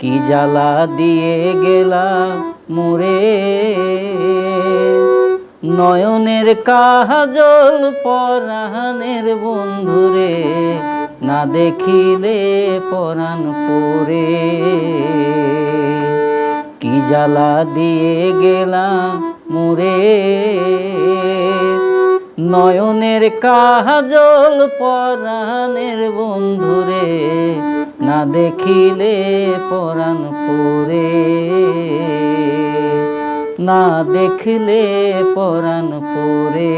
কি জ্বালা দিয়ে গেলা মোরে? নয়নের কাজল পরাণের বন্ধুরে, না দেখিলে পরাণ পরে। কি জ্বালা দিয়ে গেলা মোরে? নয়নের কাজল পরাণের বন্ধুরে না দেখিলে পরাণ পরে। না দেখিলে পরাণ পরে।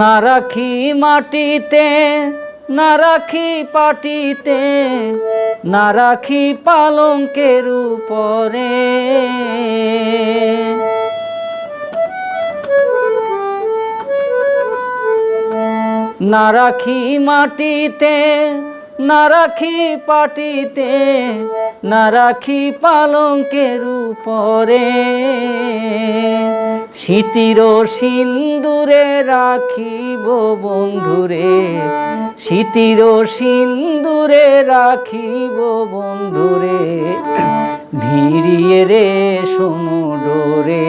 না রাখি মাটিতে, না রাখি পাটিতে, না রাখি পালঙ্কের উপরে। না রাখি মাটিতে, না রাখি পাটিতে না রাখি পালঙ্কের উপরে। শীতির সিন্দুরে রাখিব বন্ধুরে। শীতির সিন্দুরে রাখিব বন্ধুরে। ভিড়িয়ে রে সমুডোরে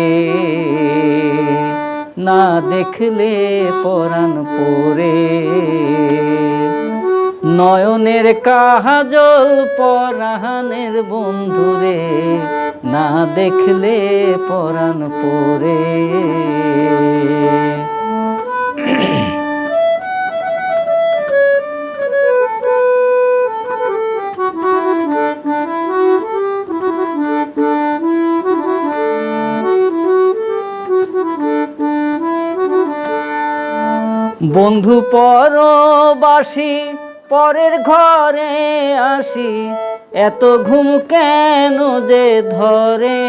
না দেখলে পরাণ পরে। নয়নের কাজল পরাণের বন্ধুরে না দেখলে পরাণ পরে। বন্ধু পরবাসী পরের ঘরে আসি, এত ঘুম কেন যে ধরে?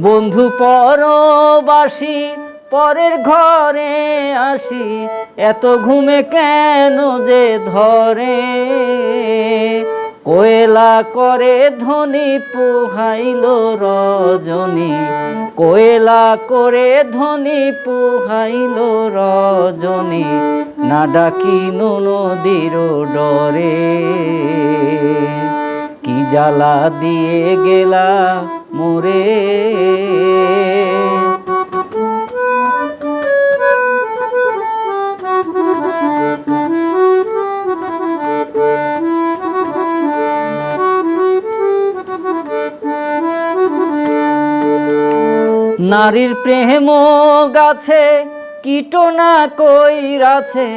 বন্ধু পরবাসী, পরের ঘরে আসি, এত ঘুমে কেন যে ধরে? কোয়েলা করে ধনী, পোহাইল রজনী কোয়েলা করে ধনী পোহাইল রজনী না ডাকি নদীর ডরে। কি জ্বালা দিয়ে গেলা মোরে? নারীর প্রেম গাছে কীটনা কইরাছে,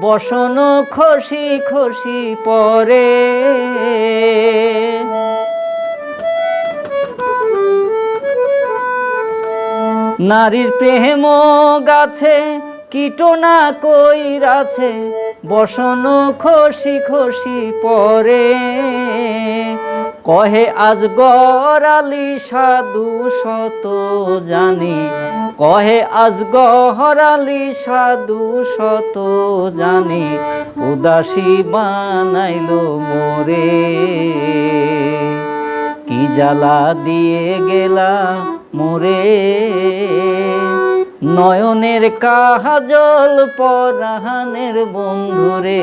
বসন খসি খসি পরে। নারীর প্রেম গাছে কীটনা কইরাছে, বসন খসি খসি পরে। কহে, আজ গরালি সাধু শত জানি। কহে, আজ গহরালি সাধু শত জানি। উদাসী বানাইল মোরে। কি জ্বালা দিয়ে গেলা মোরে? নয়নের কাজল পরাণের বন্ধুরে,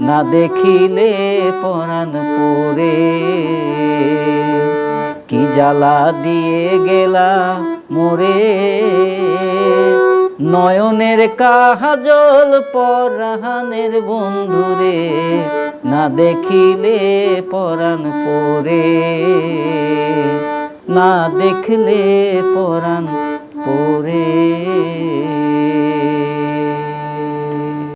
না দেখিলে পরাণ পরে। কি জ্বালা দিয়ে গেলা মোরে? নয়নের কাজল পরাণের বন্ধুরে, না দেখিলে পরাণ পরে। না দেখলে পরাণ পরে।